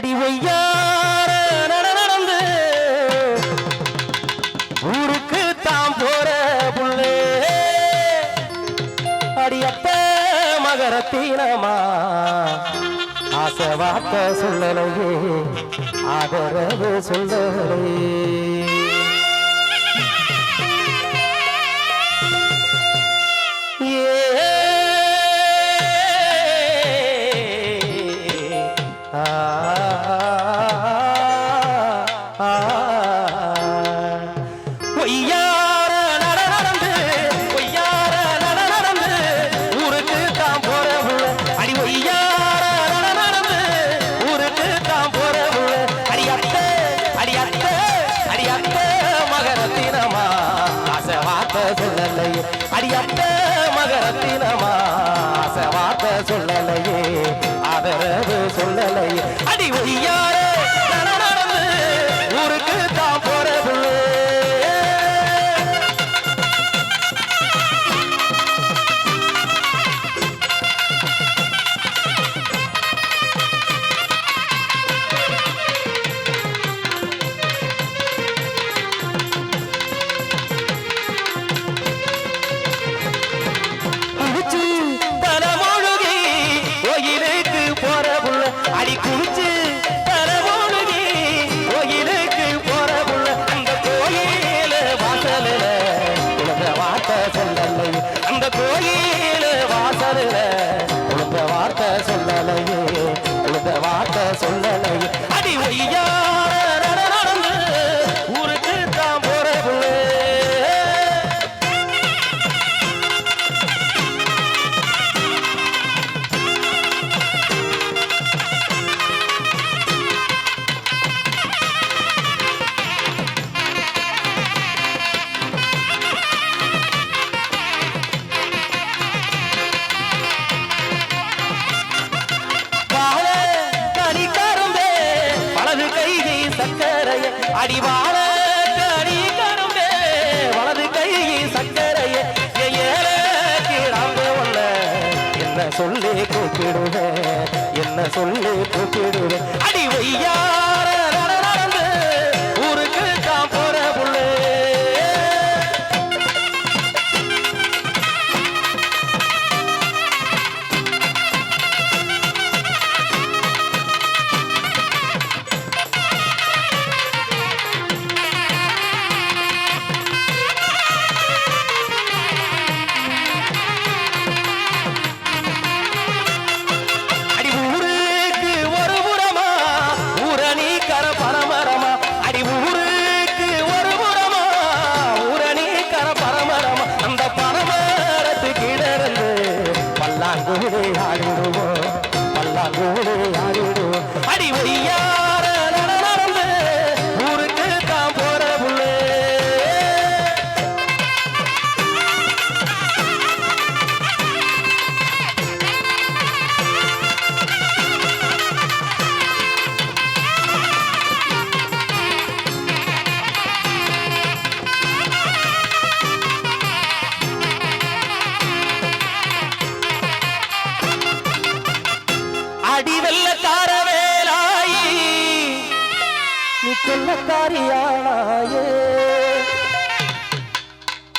அடி ஒய்யார நட நடந்து ஊருக்கு தாம் போற புள்ளே. அடியப்ப மகரத்தீனமா ஆசை வார்த்தை சொல்லலையே ஆதரவு சொல்லலையே.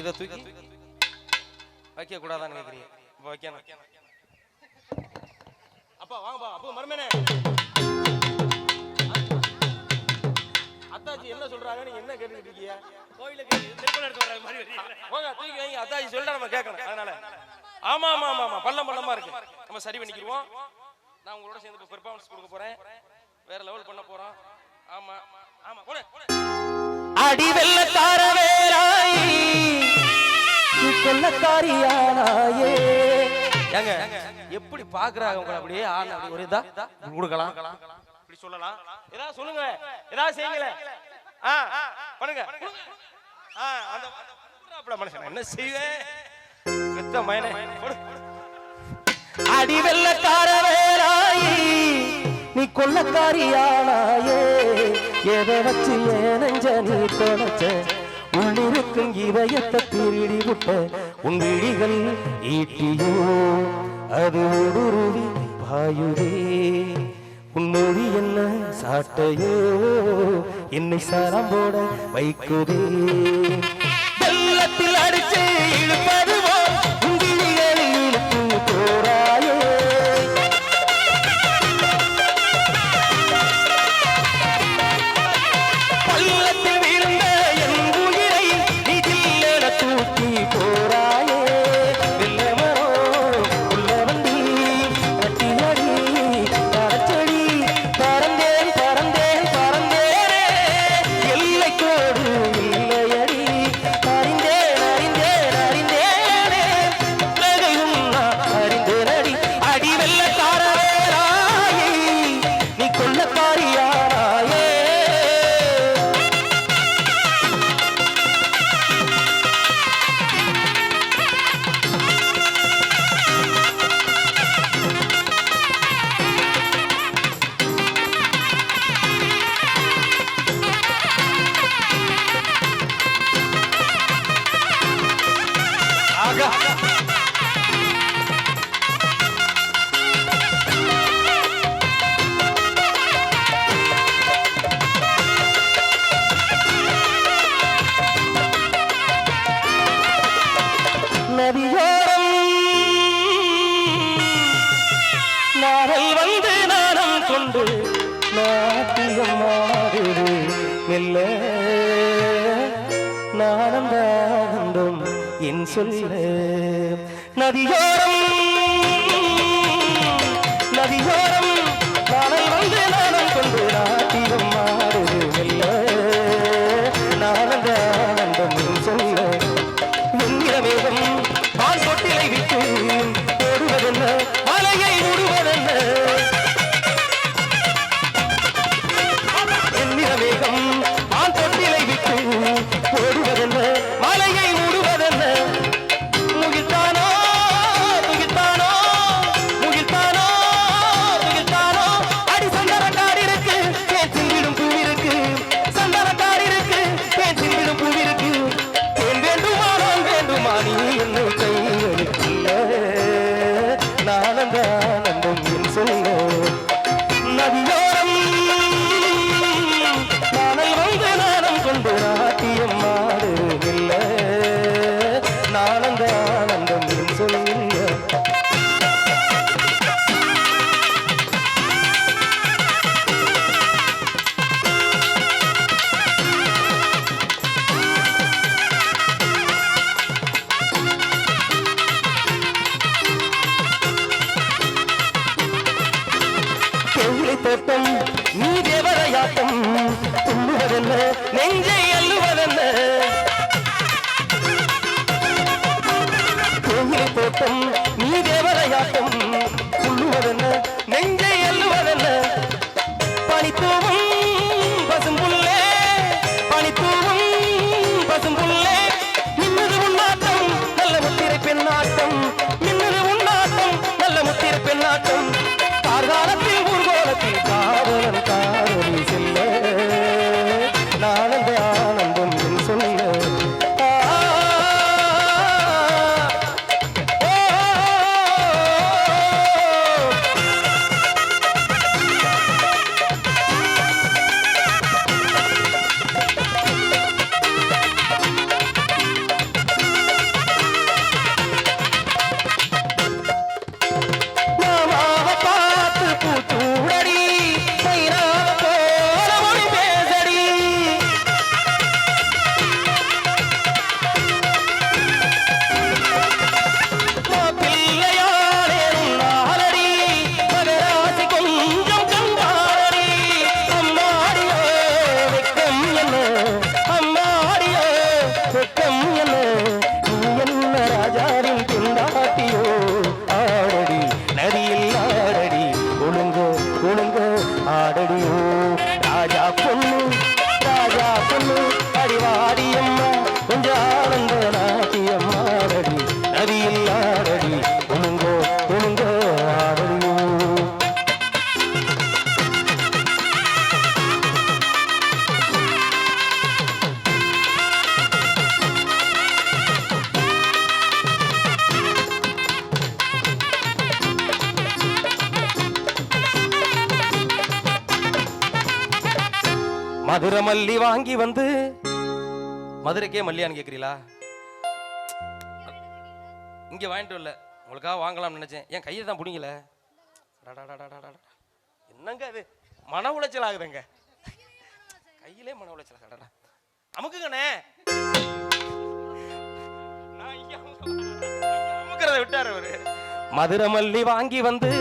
இதை தூக்கி. வைக்க கூடாதான்னு கேக்குறீங்க. இப்ப வைக்கணும். அப்பா வாங்கப்பா. அப்போ மருமனே அத்தாச்சி என்ன சொல்றாங்க? நீங்க என்ன கேட்டுக்கிட்டு இருக்கீங்க? வரீங்க. போங்க தூக்கி வைங்க. அத்தாச்சி சொல்லிட்டா நம்ம கேட்கணும். அதனால. ஆமா ஆமா ஆமா ஆமா. பள்ளம் பள்ளமா இருக்கு. நம்ம சரி பண்ணிக்கிடுவோம் நான் உங்களோட சேர்ந்து பெர்ஃபார்மன்ஸ் கொடுக்க போறேன். வேற லெவல் பண்ண போறோம். ஆமா. அடி வெள்ளத்தார வேலாயி நீ கொல்லக்காரியானாயே ஏங்க எப்படி பாக்குறாங்க உங்களை அப்படியே? ஆன அப்படி ஒரு இதா? கொடுக்கலாம். இப்படி சொல்லலாம். ஏதாவது சொல்லுங்க. ஏதாவது செய்யுங்களேன் ஆ பண்ணுங்க. ஆ அந்த அந்த மனுஷன் என்ன செய்வேன் பெத்த மயனே போடு. அடி வெள்ளக்கார வேலாயி நீ கொள்ளக்காரியானாயே எதை வச்சு நெஞ்ச நீ தொலைச்ச? உள்ளிருக்கும் இதயத்தை திருடி விட்ட உன் விழிகள் ஈட்டியோ? அது ஊடுருவி பாயுதே. உன்னொழி என்ன சாட்டையோ? என்னை சாரம் போட வைக்குதே. சொல்லு. நதியோரம் நதியோரம் நாளை வந்து நாளம் கொண்டு நாட்டியம் மாறுது மெல்ல நானந்த ஆனந்தம் சொல்ல. வெண்ணிற மேகம் பால் பொட்டிலை விட்டு நெஞ்சில் தோட்டம் நீ தேவதையாட்டம் சொல்லுவதென்ன நெஞ்ச மதுரை மல்லி வாங்கி வந்து. மதுரைக்கே மல்லியான்னு கேட்குறீங்களா இங்கே வாங்கிட்டு வரல. உங்களுக்காக வாங்கலாம்னு நினைச்சேன். என் கையை தான் பிடிங்கல. என்னங்க அது மன உளைச்சல் ஆகுதுங்க. கையிலே மன உளைச்சல் ஆகுதுடா அமுக்குங்கண்ணே. நான் விட்டார் விட்டாரு அவரு. மதுரை மல்லி வாங்கி வந்து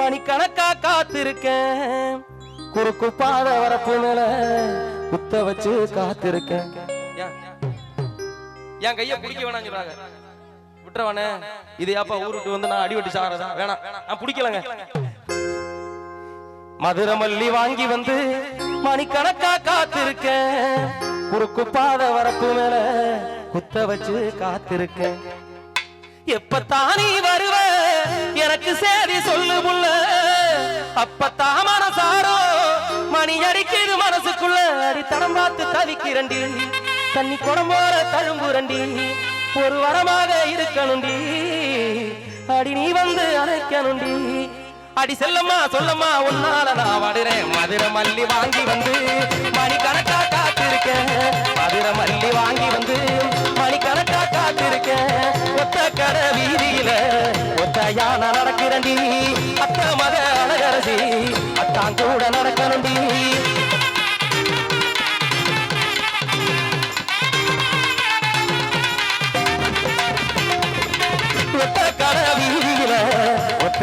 மணிக்கணக்கா காத்திருக்கேன். குறுக்கு பாத வரப்பு மேல குத்த வச்சு காத்திருக்கேன். என் கைய பிடிக்க வேணாம் சொல்றாங்க. விட்டுறவானே. இது ஏப்பா ஊருட்டு வந்து நான் அடிவெட்டி சாகிறதா? வேணாம். நான் பிடிக்கலங்க. மதுரை மல்லி வாங்கி வந்து மணிக்கணக்கா காத்திருக்கேன். குறுக்கு பாத வரப்பு மேல குத்த வச்சு காத்திருக்கேன். எப்பத்தான் வருவ? எனக்கு சேதி சொல்லு முல்ல. அப்பத்தான் மனசாரோ? மணி அடிக்குது மனசுக்குள்ள. அடித்தனம் பார்த்து தவிக்கிறண்டி தண்ணி குடம் போற தழும்புரண்டி ஒரு வரமாக இருக்கணுண்டி. அடி நீ வந்து அழைக்கணுண்டி அடி செல்லம்மா சொல்லம்மா உன்னால நான் வாடுறேன். மதுரை மல்லி வாங்கி வந்து மணிக்கணக்கா காத்திருக்கேன். மதுரை மல்லி வாங்கி வந்து மணிக்கணக்கா காத்திருக்கேன். ஒத்த கடை வீதியில ஒத்த யானை நடக்கிறண்டி.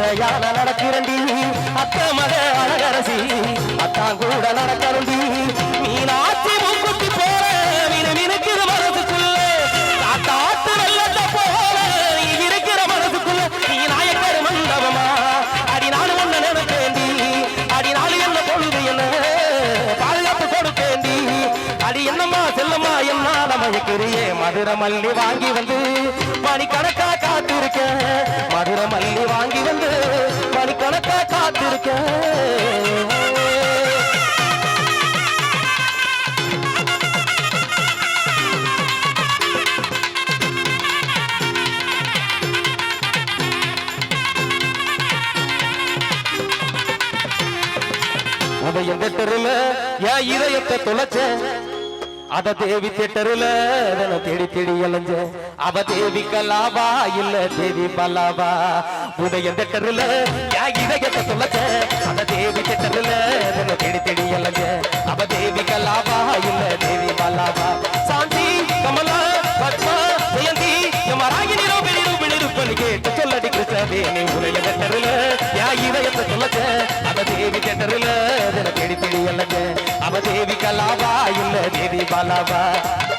அத்தையால நடக்கிறண்டி. அத்த மக அழகரசி. அத்தான் கூட நடக்கணுண்டி மீனாட்சி மூக்குத்தி போற மீனு மினுக்குது மனசுக்குள்ள. காத்தாட்டு வெள்ளத்தை போல நீ இருக்கிற மனசுக்குள்ள. நீ நாயக்கர் மண்டபமா? அடி நாள் ஒண்ணு நினைப்பேண்டி அடி நாள் என்ன பொழுது என்ன? பாதுகாப்பு கொடுப்பேண்டி அடி என்னம்மா செல்லம்மா என்ன மயக்கிறியே மதுரை மல்லி வாங்கி வந்து மணிக்கணக்கா காத்திருக்கேன். மதுரை மல்லி வாங்கி வந்து மணிக்கணக்கா காத்திருக்கேன். உதயம் தெருல என் இதயத்தை தொலைச்சேன் அத தேவி தேட்டருல அதனை தேடி தேடி அலைஞ்ச அவ தேவி கலாவா இல்ல தேவி பலாவா? உதய தேட்டருல என் இதயத்தை தொலைச்ச அத தேவி தேட்டருல அதனை தேடி தேடி அலைஞ்ச அவ தேவி கலாவா இல்ல தேவி பலாவா? சாந்தி கமலா பத்மா ஜெயந்தி யமராகினி ரோபிணி ரூபிணி ருப்பனி கேட்டு சொல்லடி கிருஷ்ணவேணி உதய தேட்டருல தேவி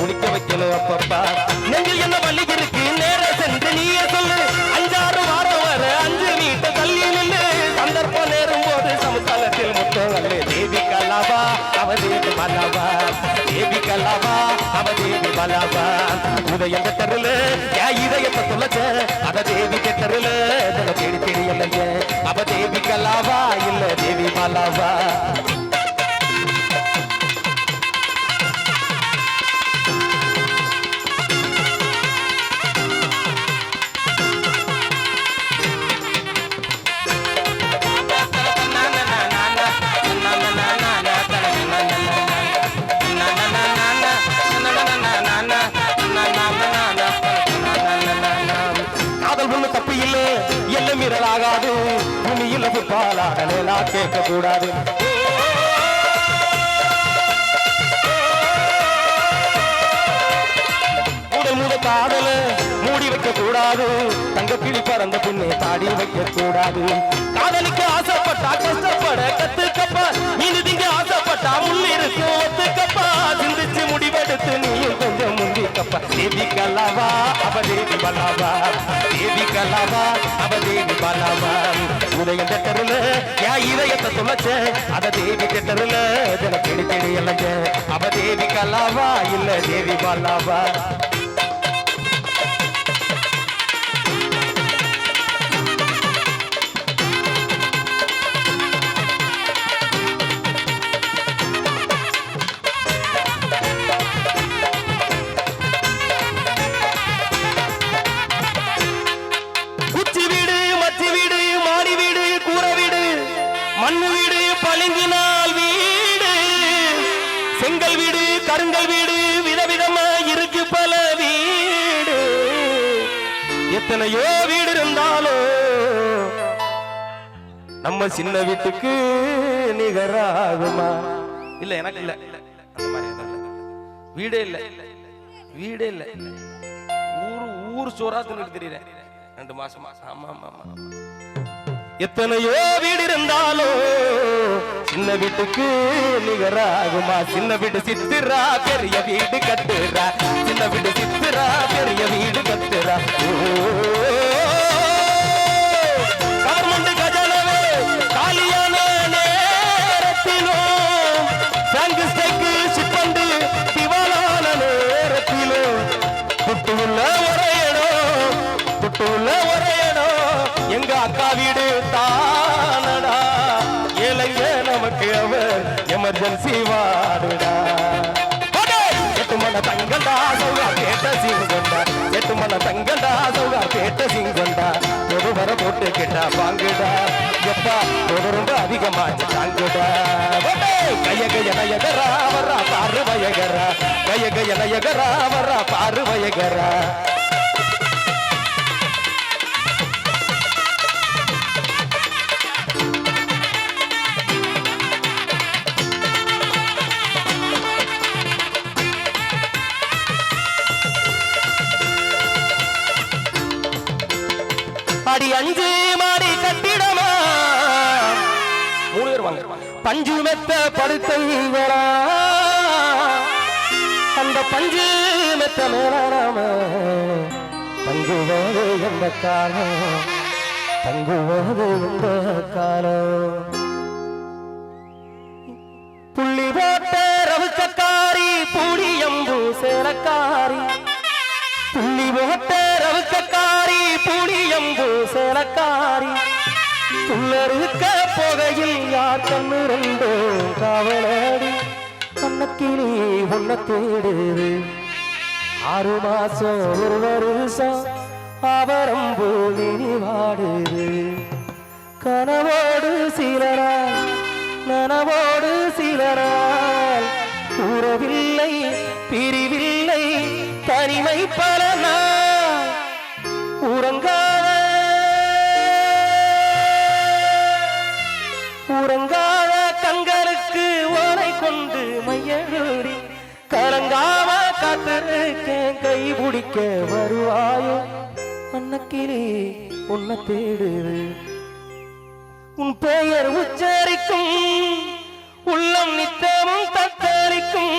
குளிக்க துடிக்க வைக்கணும் அப்பப்பா. நெஞ்சில் என்ன வலி இருக்கு? நேர சென்று நீயே சொல்லு. அஞ்சாறு வாரம் வர அஞ்சு வீட்டை தள்ளி நின்று சந்தர்ப்பம் நேரும் போது சமுதாயத்தில் முத்தம் அல்ல தேவி கலாவா அவதேவி பலாவா தேவி கலாவா அவதேவி பலாவா உதயம் கட்டருல என் இதயத்தை தொலைச்ச பூமியில் பாலாடலாம் கேட்க கூடாது காதல மூடி வைக்க கூடாது தங்க கிளி பறந்த பின்னே தாடி வைக்க கூடாது காதலுக்கு ஆசைப்பட்டா கஷ்டப்பட கத்துக்கப்பா. மீது திங்க ஆசைப்பட்டா முன்னிருக்கு ஒத்துக்கப்பா. சிந்திச்சு முடிவெடுத்து நீயும் கொஞ்சம் முந்திக்கப்பா அப்ப தேவி கலாவா அவ தேவி பலாவா. தேவி கலாவா அவ தேவி உதயம் தெட்டருல யா இதயத்தை துளைச்ச அத தேவி தெட்டருல ஜன தெடி தேடி அலைஞ்ச. அவ தேவி கலாவா இல்ல தேவி பலாவா. மண் வீடு பளிங்கினால் வீடு. செங்கல் வீடு கருங்கல் வீடு விதவிதமா இருக்கு பல வீடு. எத்தனையோ வீடு இருந்தாலும் நம்ம சின்ன வீட்டுக்கு நிகராகுமா? இல்ல எனக்கு இல்ல. இல்ல. வீடே இல்ல. வீடே இல்ல. ஊரு ஊர் சோறா தெரியல தெரியறேன். ரெண்டு மாசமா. ஆமா ஆமா ஆமா. எத்தனையோ வீடு இருந்தாலும் சின்ன வீட்டுக்கு நிகராகுமா? சின்ன வீடு சித்திரா பெரிய வீடு கட்டுறா. சின்ன வீடு எமர்ஜென்சி வாடுடா எட்டு மண தங்கண்டா சௌகா கேட்ட சிங்கண்டா. எட்டு மண தங்கண்டா சௌகா கேட்ட சிங்கண்டா. ஒரு வர போட்டு கேட்டா வாங்குடா எப்பா ஒரு ரொம்ப அதிகமாச்சு தாங்குடா. கைய கைய நயகரா வர்றா பாரு வயகரா. கைய கைய நயகரா வர்றா பஞ்சு மெத்த படுத்தைங்களா அந்த பஞ்சு மெத்த மேலாம தங்குவது எந்த காலம்? தங்குவது எந்த காலம்? புள்ளி போட்ட ரவுக்கக்காரி புளியம்பு சேலக்காரி. புள்ளி போட்ட ரவுக்கக்காரி புளியம்பு சேலக்காரி. உள்ளருக்க போகையில் யார் கண்ணு ரெண்டோ காவலாடி? கண்ணக்கிளி உன்ன தேடுது. ஆறு மாசம் ஒரு வருஷம் அவரம் நினி வாடுது கனவோடு சிலரால் நனவோடு சிலரால் உறவில்லை பிரிவில்லை தனிமை பல நாள் உறங்காத கண்களுக்கு ஓலை கொண்டு மையழுடி கலங்காம காத்திருக்கேன் கை பிடிக்க வருவாயோ. அன்னக்கிளி உன்னை தேடுது. உன் பெயர் உச்சரிக்கும் உள்ளம் நித்தமும் தத்தரிக்கும்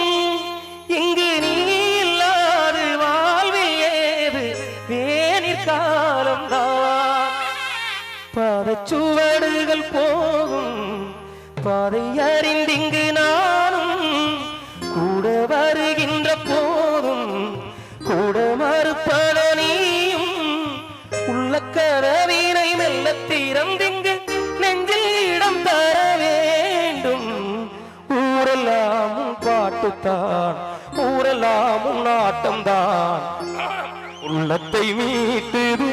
இங்கு பாதை அறிந்திங்கு நானும் கூட வருகின்ற போதும் கூட மறுப்பத நீயும். உள்ள கரவினை மெல்ல திறந்திங்கு நெஞ்சில் இடம் தர வேண்டும். ஊரெல்லாமும் பாட்டுத்தான் ஊரெல்லாமும் நாட்டம்தான். உள்ளத்தை மீட்டுது